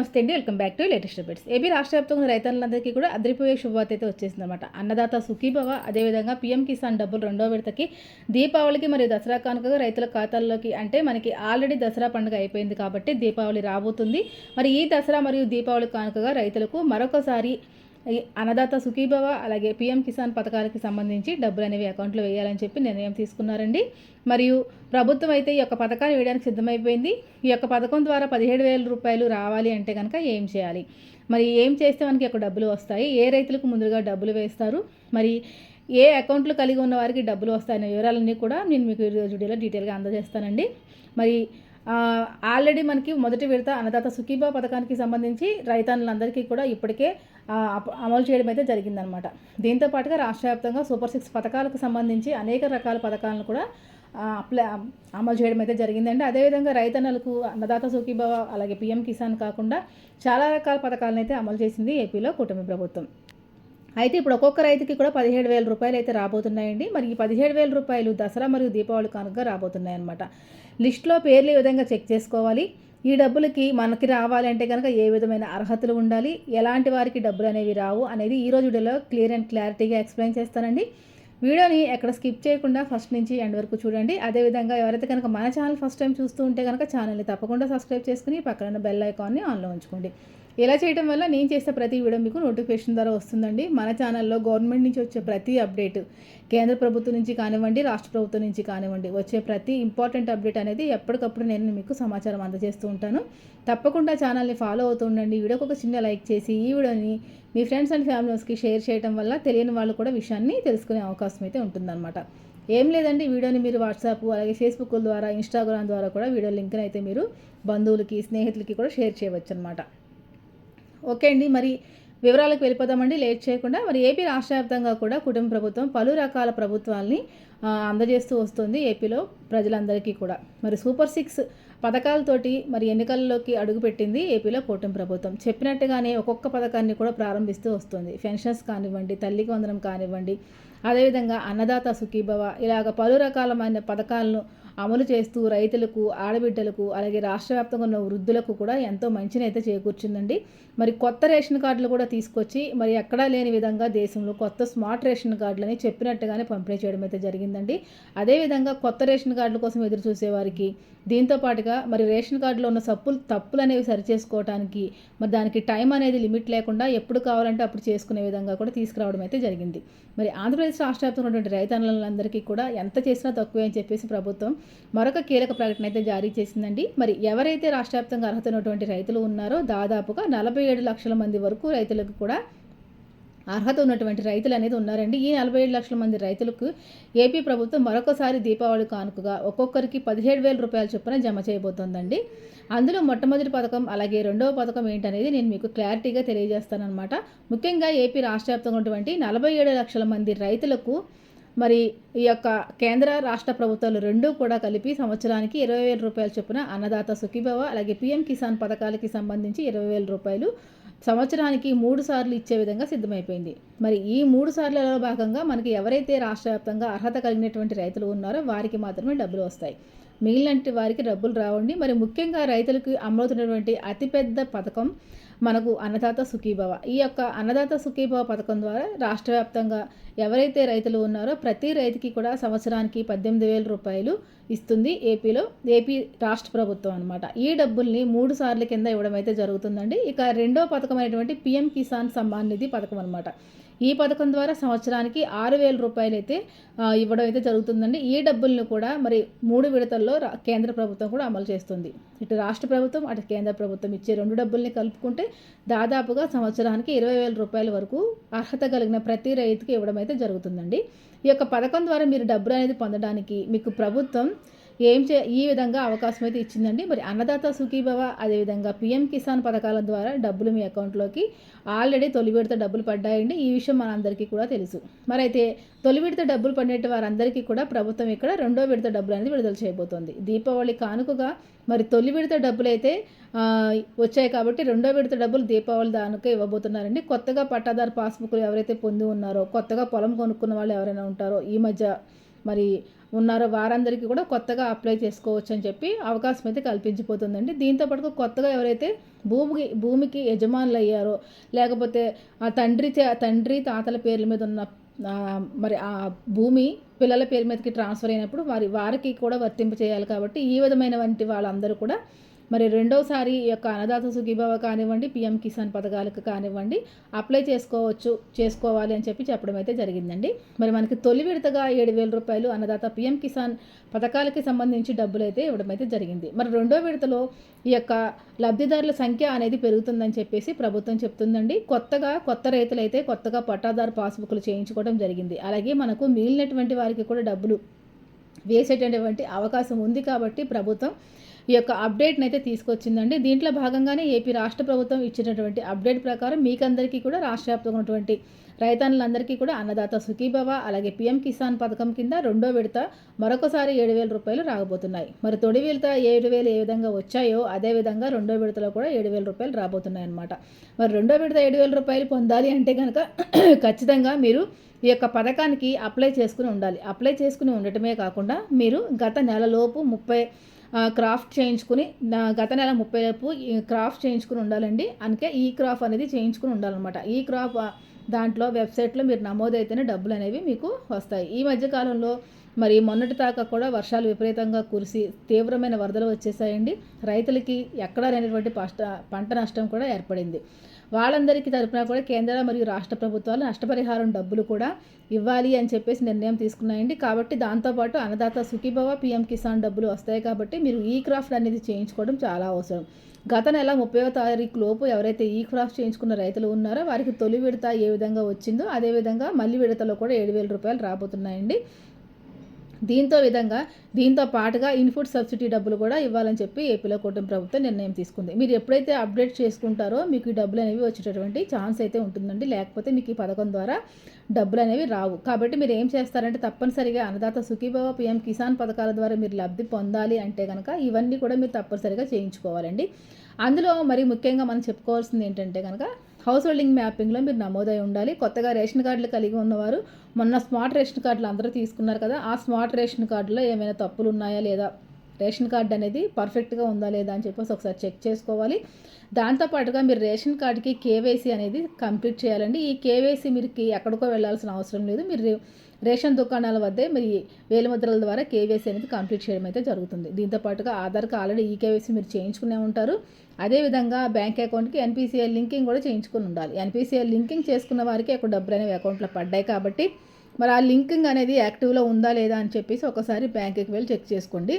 నమస్తే అండి. Welcome back to latest updates. AP రాష్ట్ర వ్యాప్తంగా రైతులందరికీ కూడా అదిరిపోయే శుభవార్త అయితే వచ్చేసింది అనమాట అన్నదాత సుఖీభవ అదేవిధంగా పీఎం కిసాన్ డబ్బులు రెండో విడతకి దీపావళికి మరియు దసరా కానుకగా రైతుల ఖాతాల్లోకి అంటే మనకి ఆల్రెడీ దసరా పండుగ అయిపోయింది కాబట్టి దీపావళి రాబోతుంది. మరి ఈ దసరా మరియు దీపావళి కానుకగా రైతులకు మరొకసారి అన్నదాత సుఖీభవ అలాగే పీఎం కిసాన్ పథకాలకి సంబంధించి డబ్బులు అనేవి అకౌంట్లో వేయాలని చెప్పి నిర్ణయం తీసుకున్నారండి. మరియు ప్రభుత్వం అయితే ఈ యొక్క పథకాన్ని వేయడానికి సిద్ధమైపోయింది. ఈ యొక్క పథకం ద్వారా పదిహేడు వేల రూపాయలు రావాలి అంటే కనుక ఏం చేయాలి? మరి ఏం చేస్తే మనకి యొక్క డబ్బులు వస్తాయి? ఏ రైతులకు ముందుగా డబ్బులు వేస్తారు? మరి ఏ అకౌంట్లు కలిగి ఉన్న వారికి డబ్బులు వస్తాయనే వివరాలన్నీ కూడా నేను మీకు ఈరోజు వీడియోలో డీటెయిల్గా అందజేస్తానండి. మరి ఆల్రెడీ మనకి మొదటి విడత అన్నదాత సుఖీబా పథకానికి సంబంధించి రైతాన్నులందరికీ కూడా ఇప్పటికే అమలు చేయడం అయితే జరిగిందనమాట దీంతో పాటుగా రాష్ట్ర వ్యాప్తంగా సూపర్ సిక్స్ పథకాలకు సంబంధించి అనేక రకాల పథకాలను కూడా అప్లై అమలు చేయడం అయితే జరిగిందండి. అదేవిధంగా రైతన్నలకు అన్నదాత సుఖీభావ అలాగే పిఎం కిసాన్ కాకుండా చాలా రకాల పథకాలను అయితే అమలు చేసింది ఏపీలో కుటుంబ ప్రభుత్వం. అయితే ఇప్పుడు ఒక్కొక్క రైతుకి కూడా పదిహేడు వేల రూపాయలు అయితే రాబోతున్నాయండి. మరి ఈ పదిహేడు వేల రూపాయలు దసరా మరియు దీపావళి కానుక రాబోతున్నాయి అనమాట లిస్ట్లో పేర్లు ఈ విధంగా చెక్ చేసుకోవాలి? ఈ డబ్బులకి మనకి రావాలంటే కనుక ఏ విధమైన అర్హతలు ఉండాలి? ఎలాంటి వారికి డబ్బులు అనేవి రావు అనేది ఈ రోజు వీడియోలో క్లియర్ అండ్ క్లారిటీగా ఎక్స్ప్లెయిన్ చేస్తానండి. వీడియోని ఎక్కడ స్కిప్ చేయకుండా ఫస్ట్ నుంచి ఎండ్ వరకు చూడండి. అదేవిధంగా ఎవరైతే కనుక మన ఛానల్ ఫస్ట్ టైం చూస్తూ ఉంటే కనుక ఛానల్ని తప్పకుండా సబ్స్క్రైబ్ చేసుకుని పక్కన బెల్ ఐకాన్ని ఆన్లో ఉంచుకోండి. ఇలా చేయడం వల్ల నేను చేసే ప్రతి వీడియో మీకు నోటిఫికేషన్ ద్వారా వస్తుందండి? మన ఛానల్లో గవర్నమెంట్ నుంచి వచ్చే ప్రతి అప్డేట్ కేంద్ర ప్రభుత్వం నుంచి కానివ్వండి రాష్ట్ర ప్రభుత్వం నుంచి కానివ్వండి వచ్చే ప్రతి ఇంపార్టెంట్ అప్డేట్ అనేది ఎప్పటికప్పుడు నేను మీకు సమాచారం అందజేస్తూ ఉంటాను. తప్పకుండా ఛానల్ని ఫాలో అవుతూ ఉండండి. వీడియోకి ఒక చిన్న లైక్ చేసి ఈ వీడియోని మీ ఫ్రెండ్స్ అండ్ ఫ్యామిలీస్కి షేర్ చేయడం వల్ల తెలియని వాళ్ళు కూడా విషయాన్ని తెలుసుకునే అవకాశం అయితే ఉంటుందన్నమాట. ఏం లేదండి వీడియోని మీరు వాట్సాప్ అలాగే ఫేస్బుక్ ద్వారా ఇన్స్టాగ్రామ్ ద్వారా కూడా వీడియో లింక్ని అయితే మీరు బంధువులకి స్నేహితులకి కూడా షేర్ చేయవచ్చు అనమాట ఓకే అండి మరి వివరాలకు వెళ్ళిపోదామండి లేట్ చేయకుండా. మరి ఏపీ రాష్ట్ర వ్యాప్తంగా కూడా కుటుంబ ప్రభుత్వం పలు రకాల ప్రభుత్వాల్ని అందజేస్తూ వస్తుంది ఏపీలో ప్రజలందరికీ కూడా. మరి సూపర్ సిక్స్ పథకాలతోటి మరి ఎన్నికల్లోకి అడుగుపెట్టింది ఏపీలో కూటమి ప్రభుత్వం. చెప్పినట్టుగానే ఒక్కొక్క పథకాన్ని కూడా ప్రారంభిస్తూ వస్తుంది. పెన్షన్స్ కానివ్వండి తల్లికి వందనం కానివ్వండి అదేవిధంగా అన్నదాత సుఖీభవ ఇలాగ పలు రకాలమైన పథకాలను అమలు చేస్తూ రైతులకు ఆడబిడ్డలకు అలాగే రాష్ట్ర వ్యాప్తంగా ఉన్న వృద్ధులకు కూడా ఎంతో మంచినైతే చేకూర్చిందండి. మరి కొత్త రేషన్ కార్డులు కూడా తీసుకొచ్చి మరి ఎక్కడా లేని విధంగా దేశంలో కొత్త స్మార్ట్ రేషన్ కార్డులని చెప్పినట్టుగానే పంపిణీ చేయడం అయితే జరిగిందండి. అదేవిధంగా కొత్త రేషన్ కార్డుల కోసం ఎదురు చూసేవారికి దీంతో పాటుగా మరి రేషన్ కార్డులో ఉన్న సప్పులు తప్పులు అనేవి సరిచేసుకోవడానికి మరి దానికి టైం అనేది లిమిట్ లేకుండా ఎప్పుడు కావాలంటే అప్పుడు చేసుకునే విధంగా కూడా తీసుకురావడం అయితే జరిగింది. మరి ఆంధ్రప్రదేశ్ రాష్ట్ర వ్యాప్తంగా ఉన్నటువంటి రైతన్నలందరికీ కూడా ఎంత చేసినా తక్కువే అని చెప్పేసి ప్రభుత్వం మరొక కీలక ప్రకటన అయితే జారీ చేసిందండి. మరి ఎవరైతే రాష్ట్ర వ్యాప్తంగా అర్హత ఉన్నటువంటి రైతులు ఉన్నారో దాదాపుగా నలభై ఏడు లక్షల మంది వరకు రైతులకు కూడా అర్హత ఉన్నటువంటి రైతులు అనేది ఉన్నారండి. ఈ నలభై ఏడు లక్షల మంది రైతులకు ఏపీ ప్రభుత్వం మరొకసారి దీపావళి కానుకగా ఒక్కొక్కరికి పదిహేడు వేల రూపాయల చొప్పున జమ చేయబోతోందండి. అందులో మొట్టమొదటి పథకం అలాగే రెండవ పథకం ఏంటనేది నేను మీకు క్లారిటీగా తెలియజేస్తానన్నమాట. ముఖ్యంగా ఏపీ రాష్ట్ర వ్యాప్తంగా ఉన్నటువంటి నలభై ఏడు లక్షల మంది రైతులకు మరి ఈ యొక్క కేంద్ర రాష్ట్ర ప్రభుత్వాలు రెండూ కూడా కలిపి సంవత్సరానికి ఇరవై వేల రూపాయల చొప్పున అన్నదాత సుఖీభవ అలాగే పీఎం కిసాన్ పథకాలకి సంబంధించి ఇరవై వేల రూపాయలు సంవత్సరానికి మూడు సార్లు ఇచ్చే విధంగా సిద్ధమైపోయింది. మరి ఈ మూడు సార్లలో భాగంగా మనకి ఎవరైతే రాష్ట్ర వ్యాప్తంగా అర్హత కలిగినటువంటి రైతులు ఉన్నారో వారికి మాత్రమే డబ్బులు వస్తాయి. మిగిలిన వారికి డబ్బులు రావండి. మరి ముఖ్యంగా రైతులకు అమలవుతున్నటువంటి అతిపెద్ద పథకం మనకు అన్నదాత సుఖీభవ. ఈ యొక్క అన్నదాత సుఖీభవ పథకం ద్వారా రాష్ట్ర వ్యాప్తంగా ఎవరైతే రైతులు ఉన్నారో ప్రతి రైతుకి కూడా సంవత్సరానికి పద్దెనిమిది వేల రూపాయలు ఇస్తుంది ఏపీలో ఏపీ రాష్ట్ర ప్రభుత్వం అనమాట ఈ డబ్బుల్ని మూడు సార్లు కింద ఇవ్వడం అయితే జరుగుతుందండి. ఇక రెండో పథకం అయినటువంటి పిఎం కిసాన్ సమ్మాన్ నిధి పథకం అనమాట ఈ పథకం ద్వారా సంవత్సరానికి ఆరు వేల రూపాయలు అయితే ఇవ్వడం అయితే జరుగుతుందండి. ఈ డబ్బుల్ని కూడా మరి మూడు విడతల్లో కేంద్ర ప్రభుత్వం కూడా అమలు చేస్తుంది. ఇటు రాష్ట్ర ప్రభుత్వం అటు కేంద్ర ప్రభుత్వం ఇచ్చే రెండు డబ్బుల్ని కలుపుకుంటే దాదాపుగా సంవత్సరానికి ఇరవై వేల రూపాయల వరకు అర్హత కలిగిన ప్రతి రైతుకి ఇవ్వడం అయితే జరుగుతుందండి. ఈ యొక్క పథకం ద్వారా మీరు డబ్బులు అనేది పొందడానికి మీకు ప్రభుత్వం ఏం చే ఈ విధంగా అవకాశం అయితే ఇచ్చిందండి. మరి అన్నదాత సుఖీభవ అదేవిధంగా పిఎం కిసాన్ పథకాల ద్వారా డబ్బులు మీ అకౌంట్లోకి ఆల్రెడీ తొలి విడత డబ్బులు పడ్డాయండి. ఈ విషయం మనందరికీ కూడా తెలుసు. మరి అయితే తొలి విడత డబ్బులు పడినట్టు వారందరికీ కూడా ప్రభుత్వం ఇక్కడ రెండో విడత డబ్బులు అనేది విడుదల చేయబోతోంది. దీపావళి కానుకగా మరి తొలి విడత డబ్బులు అయితే వచ్చాయి కాబట్టి రెండో విడత డబ్బులు దీపావళి దానికే ఇవ్వబోతున్నారండి. కొత్తగా పట్టాదారు పాస్బుక్లు ఎవరైతే పొంది ఉన్నారో కొత్తగా పొలం కొనుక్కున్న వాళ్ళు ఎవరైనా ఉంటారో ఈ మధ్య మరి ఉన్నారో వారందరికీ కూడా కొత్తగా అప్లై చేసుకోవచ్చు అని చెప్పి అవకాశం అయితే కల్పించిపోతుందండి. దీంతో పాటు కొత్తగా ఎవరైతే భూమికి భూమికి యజమానులు అయ్యారో లేకపోతే ఆ తండ్రి తండ్రి తాతల పేర్ల మీద ఉన్న మరి ఆ భూమి పిల్లల పేరు మీదకి ట్రాన్స్ఫర్ అయినప్పుడు వారి వారికి కూడా వర్తింప చేయాలి కాబట్టి ఈ విధమైన వంటి వాళ్ళందరూ కూడా మరి రెండోసారి ఈ యొక్క అన్నదాత సుఖీభవ కానివ్వండి పిఎం కిసాన్ పథకాలకు కానివ్వండి అప్లై చేసుకోవచ్చు చేసుకోవాలి అని చెప్పి చెప్పడం అయితే జరిగిందండి. మరి మనకి తొలి విడతగా ఏడు వేల రూపాయలు అన్నదాత పిఎం కిసాన్ పథకాలకి సంబంధించి డబ్బులు అయితే ఇవ్వడం అయితే జరిగింది. మరి రెండో విడతలో ఈ యొక్క లబ్ధిదారుల సంఖ్య అనేది పెరుగుతుందని చెప్పేసి ప్రభుత్వం చెప్తుందండి. కొత్తగా కొత్త రైతులు అయితే కొత్తగా పట్టాదారు పాస్బుక్లు చేయించుకోవడం జరిగింది. అలాగే మనకు మిగిలినటువంటి వారికి కూడా డబ్బులు వేసేటటువంటి అవకాశం ఉంది కాబట్టి ప్రభుత్వం ఈ యొక్క అప్డేట్ని అయితే తీసుకొచ్చిందండి. దీంట్లో భాగంగానే ఏపీ రాష్ట్ర ప్రభుత్వం ఇచ్చినటువంటి అప్డేట్ ప్రకారం మీకందరికీ కూడా రాష్ట్ర వ్యాప్తంగా ఉన్నటువంటి రైతన్నులందరికీ కూడా అన్నదాత సుఖీభవ అలాగే పీఎం కిసాన్ పథకం కింద రెండో విడత మరొకసారి ఏడు వేల రూపాయలు రాబోతున్నాయి. మరి తొడి విడత ఏడు వేలు ఏ విధంగా వచ్చాయో అదే విధంగా రెండో విడతలో కూడా ఏడు వేల రూపాయలు రాబోతున్నాయి అనమాట మరి రెండో విడత ఏడు వేల రూపాయలు పొందాలి అంటే కనుక ఖచ్చితంగా మీరు ఈ యొక్క పథకానికి అప్లై చేసుకుని ఉండాలి. అప్లై చేసుకుని ఉండటమే కాకుండా మీరు గత నెలలోపు ముప్పై క్రాఫ్ట్ చేయించుకుని గత నెల ముప్పై లోపు క్రాఫ్ట్ చేయించుకుని ఉండాలండి. అందుకే ఈ క్రాఫ్ అనేది చేయించుకుని ఉండాలన్నమాట. ఈ క్రాఫ్ దాంట్లో వెబ్సైట్లో మీరు నమోదైతేనే డబ్బులు అనేవి మీకు వస్తాయి. ఈ మధ్యకాలంలో మరి మొన్నటి దాకా కూడా వర్షాలు విపరీతంగా కురిసి తీవ్రమైన వరదలు వచ్చేసాయండి. రైతులకి ఎక్కడా లేనటువంటి పంట నష్టం కూడా ఏర్పడింది. వాళ్ళందరికీ తరపున కూడా కేంద్ర మరియు రాష్ట్ర ప్రభుత్వాలు నష్టపరిహారం డబ్బులు కూడా ఇవ్వాలి అని చెప్పేసి నిర్ణయం తీసుకున్నాయండి. కాబట్టి దాంతోపాటు అన్నదాత సుఖీభవ పిఎం కిసాన్ డబ్బులు వస్తాయి కాబట్టి మీరు ఈ క్రాఫ్ట్ అనేది చేయించుకోవడం చాలా అవసరం. గత నెల ముప్పై తారీఖు లోపు ఎవరైతే ఈ క్రాఫ్ట్ చేయించుకున్న రైతులు ఉన్నారో వారికి తొలి విడత ఏ విధంగా వచ్చిందో అదేవిధంగా మళ్ళీ విడతలో కూడా ఏడు వేల రూపాయలు రాబోతున్నాయండి. దీంతో విధంగా దీంతో పాటుగా ఇన్పుట్ సబ్సిడీ డబ్బులు కూడా ఇవ్వాలని చెప్పి ఏపీలో కూటమి ప్రభుత్వం నిర్ణయం తీసుకుంది. మీరు ఎప్పుడైతే అప్డేట్ చేసుకుంటారో మీకు ఈ డబ్బులు అనేవి వచ్చేటటువంటి ఛాన్స్ అయితే ఉంటుందండి. లేకపోతే మీకు ఈ పథకం ద్వారా డబ్బులు అనేవి రావు. కాబట్టి మీరు ఏం చేస్తారంటే తప్పనిసరిగా అన్నదాత సుఖీభవ పిఎం కిసాన్ పథకాల ద్వారా మీరు లబ్ధి పొందాలి అంటే కనుక ఇవన్నీ కూడా మీరు తప్పనిసరిగా చేయించుకోవాలండి. అందులో మరి ముఖ్యంగా మనం చెప్పుకోవాల్సింది ఏంటంటే కనుక హౌస్ హోల్డింగ్ మ్యాపింగ్లో మీరు నమోదై ఉండాలి. కొత్తగా రేషన్ కార్డులు కలిగి ఉన్నవారు మొన్న స్మార్ట్ రేషన్ కార్డులు అందరూ తీసుకున్నారు కదా ఆ స్మార్ట్ రేషన్ కార్డులో ఏమైనా తప్పులు ఉన్నాయా లేదా? రేషన్ కార్డు అనేది పర్ఫెక్ట్గా ఉందా లేదా అని చెప్పేసి ఒకసారి చెక్ చేసుకోవాలి. దాంతోపాటుగా మీరు రేషన్ కార్డుకి కేవైసీ అనేది కంప్లీట్ చేయాలండి. ఈ కేవైసీ మీరు ఎక్కడికో వెళ్ళాల్సిన అవసరం లేదు. మీరు రేషన్ దుకాణాల వద్దే మరి వేలిముద్రల ద్వారా కేవైసీ అనేది కంప్లీట్ చేయడం అయితే జరుగుతుంది. దీంతో పాటుగా ఆధార్కి ఆల్రెడీ ఈ కేవైసీ మీరు చేయించుకునే ఉంటారు. అదేవిధంగా బ్యాంక్ అకౌంట్కి ఎన్పిసిఐ లింకింగ్ కూడా చేయించుకుని ఉండాలి. ఎన్పిసిఐ లింకింగ్ చేసుకున్న వారికి అక్కడ డబ్బులు అనేవి అకౌంట్లో పడ్డాయి కాబట్టి మరి ఆ లింకింగ్ అనేది యాక్టివ్లో ఉందా లేదా అని చెప్పేసి ఒకసారి బ్యాంక్కి వెళ్ళి చెక్ చేసుకోండి.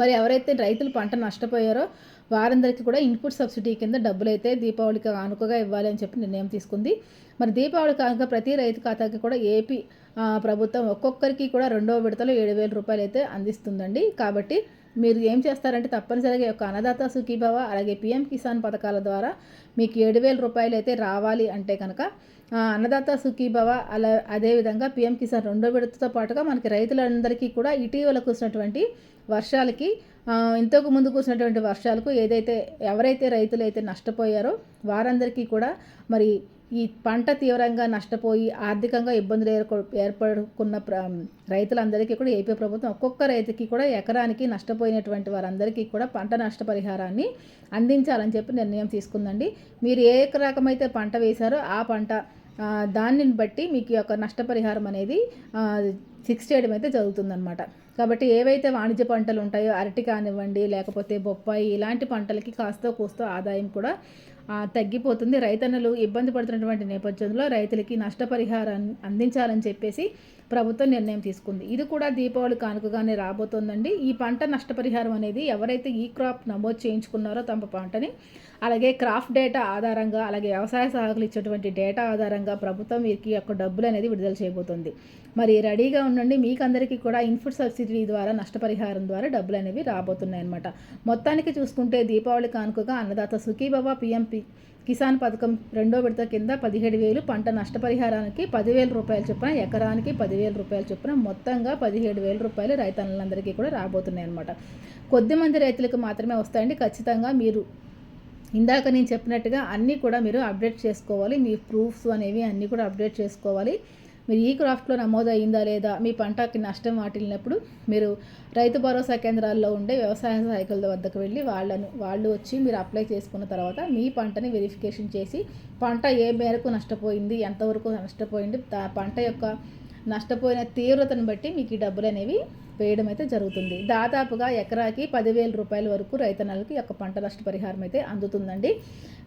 మరి ఎవరైతే రైతులు పంట నష్టపోయారో వారందరికీ కూడా ఇన్పుట్ సబ్సిడీ కింద డబ్బులు అయితే దీపావళికి కానుకగా ఇవ్వాలి అని చెప్పి నిర్ణయం తీసుకుంది. మరి దీపావళి కానుక ప్రతి రైతు ఖాతాకి కూడా ఏపీ ప్రభుత్వం ఒక్కొక్కరికి కూడా రెండవ విడతలో ఏడు వేల రూపాయలు అయితే అందిస్తుందండి. కాబట్టి మీరు ఏం చేస్తారంటే తప్పనిసరిగా యొక్క అన్నదాత సుఖీభవ అలాగే పిఎం కిసాన్ పథకాల ద్వారా మీకు ఏడు వేల రూపాయలు అయితే రావాలి అంటే కనుక అన్నదాత సుఖీభవ అలా అదేవిధంగా పిఎం కిసాన్ రెండో విడతతో పాటుగా మనకి రైతులందరికీ కూడా ఇటీవల కూసినటువంటి వర్షాలకి ఇంతకు ముందు కూర్చున్నటువంటి వర్షాలకు ఏదైతే ఎవరైతే రైతులు అయితే నష్టపోయారో వారందరికీ కూడా మరి ఈ పంట తీవ్రంగా నష్టపోయి ఆర్థికంగా ఇబ్బందులు ఏర్పడుకున్న ప్ర రైతులందరికీ కూడా ఏపీ ప్రభుత్వం ఒక్కొక్క రైతుకి కూడా ఎకరానికి నష్టపోయినటువంటి వారందరికీ కూడా పంట నష్టపరిహారాన్ని అందించాలని చెప్పి నిర్ణయం తీసుకుందండి. మీరు ఏ రకమైతే పంట వేశారో ఆ పంట దాన్ని బట్టి మీకు యొక్క నష్టపరిహారం అనేది ఫిక్స్ చేయడం అయితే జరుగుతుందనమాట కాబట్టి ఏవైతే వాణిజ్య పంటలు ఉంటాయో అరటి కానివ్వండి లేకపోతే బొప్పాయి ఇలాంటి పంటలకి కాస్త కూస్తో ఆదాయం కూడా తగ్గిపోతుంది. రైతన్నలు ఇబ్బంది పడుతున్నటువంటి నేపథ్యంలో రైతులకి నష్టపరిహారాన్ని అందించాలని చెప్పేసి ప్రభుత్వం నిర్ణయం తీసుకుంది. ఇది కూడా దీపావళి కానుకగానే రాబోతోందండి. ఈ పంట నష్టపరిహారం అనేది ఎవరైతే ఈ క్రాప్ నమోదు చేయించుకున్నారో తమ పంటని అలాగే క్రాఫ్ట్ డేటా ఆధారంగా అలాగే వ్యవసాయ సహాయకులు ఇచ్చేటువంటి డేటా ఆధారంగా ప్రభుత్వం వీరికి యొక్క డబ్బులు అనేది విడుదల చేయబోతుంది. మరి రెడీగా ఉండండి. మీకు అందరికీ కూడా ఇన్పుట్ సబ్సిడీ ద్వారా నష్టపరిహారం ద్వారా డబ్బులు అనేవి రాబోతున్నాయి అనమాట మొత్తానికి చూసుకుంటే దీపావళి కానుకగా అన్నదాత సుఖీబాబా పిఎంపి కిసాన్ పథకం రెండో విడత కింద పదిహేడు వేలు పంట నష్టపరిహారానికి పదివేల రూపాయలు చొప్పున ఎకరానికి పదివేల రూపాయలు చొప్పున మొత్తంగా పదిహేడు వేల రూపాయలు రైతన్నులందరికీ కూడా రాబోతున్నాయి అనమాట కొద్దిమంది రైతులకు మాత్రమే వస్తాయండి. ఖచ్చితంగా మీరు ఇందాక నేను చెప్పినట్టుగా అన్నీ కూడా మీరు అప్డేట్ చేసుకోవాలి. మీ ప్రూఫ్స్ అనేవి అన్నీ కూడా అప్డేట్ చేసుకోవాలి. మీరు ఈ క్రాఫ్ట్లో నమోదు అయిందా లేదా మీ పంటకి నష్టం వాటిల్లినప్పుడు మీరు రైతు భరోసా కేంద్రాల్లో ఉండే వ్యవసాయ సహాయకుల వద్దకు వెళ్ళి వాళ్ళను వాళ్ళు వచ్చి మీరు అప్లై చేసుకున్న తర్వాత మీ పంటని వెరిఫికేషన్ చేసి పంట ఏ మేరకు నష్టపోయింది ఎంతవరకు నష్టపోయింది పంట యొక్క నష్టపోయిన తీవ్రతను బట్టి మీకు ఈ డబ్బులు అనేవి వేయడం అయితే జరుగుతుంది. దాదాపుగా ఎకరాకి పదివేల రూపాయల వరకు రైతన్నలకి యొక్క పంట నష్టపరిహారం అయితే అందుతుందండి.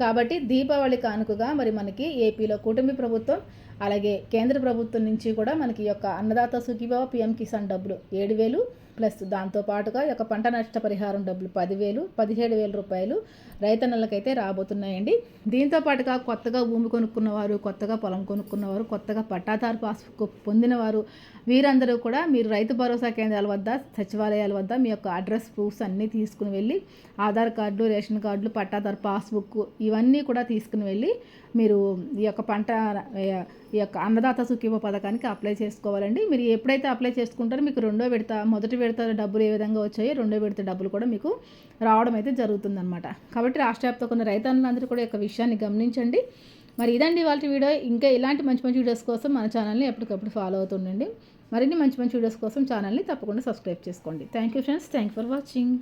కాబట్టి దీపావళి కానుకగా మరి మనకి ఏపీలో కూటమి ప్రభుత్వం అలాగే కేంద్ర ప్రభుత్వం నుంచి కూడా మనకి యొక్క అన్నదాత సుఖీభావ పిఎం కిసాన్ డబ్బులు ఏడు వేలు ప్లస్ దాంతో పాటుగా యొక్క పంట నష్టపరిహారం డబ్బులు పదివేలు పదిహేడు వేల రూపాయలు రైతన్నలకైతే రాబోతున్నాయండి. దీంతో పాటుగా కొత్తగా భూమి కొనుక్కున్నవారు కొత్తగా పొలం కొనుక్కున్నవారు కొత్తగా పట్టాదారు పాస్బుక్ పొందినవారు వీరందరూ కూడా మీరు రైతు భరోసా కేంద్రాల వద్ద సచివాలయాల వద్ద మీ యొక్క అడ్రస్ ప్రూఫ్స్ అన్నీ తీసుకుని వెళ్ళి ఆధార్ కార్డులు రేషన్ కార్డులు పట్టాదారు పాస్బుక్ ఇవన్నీ కూడా తీసుకుని వెళ్ళి మీరు ఈ యొక్క పంట ఈ యొక్క అన్నదాత సుఖీభ పథకానికి అప్లై చేసుకోవాలండి. మీరు ఎప్పుడైతే అప్లై చేసుకుంటారో మీకు రెండో విడత మొదటి విడత డబ్బులు ఏ విధంగా వచ్చాయో రెండో విడత డబ్బులు కూడా మీకు రావడం అయితే జరుగుతుందన్నమాట. కాబట్టి రాష్ట్ర వ్యాప్తంగా రైతన్నులందరూ కూడా ఈ యొక్క విషయాన్ని గమనించండి. మరి ఇదండి వాళ్ళ వీడియో. ఇంకా ఇలాంటి మంచి మంచి వీడియోస్ కోసం మన ఛానల్ని ఎప్పటికప్పుడు ఫాలో అవుతుండండి మరిన్ని మంచి మంచి వీడియోస్ కోసం ఛానల్ని తప్పకుండా సబ్స్క్రైబ్ చేసుకోండి. Thank you friends. Thank for watching.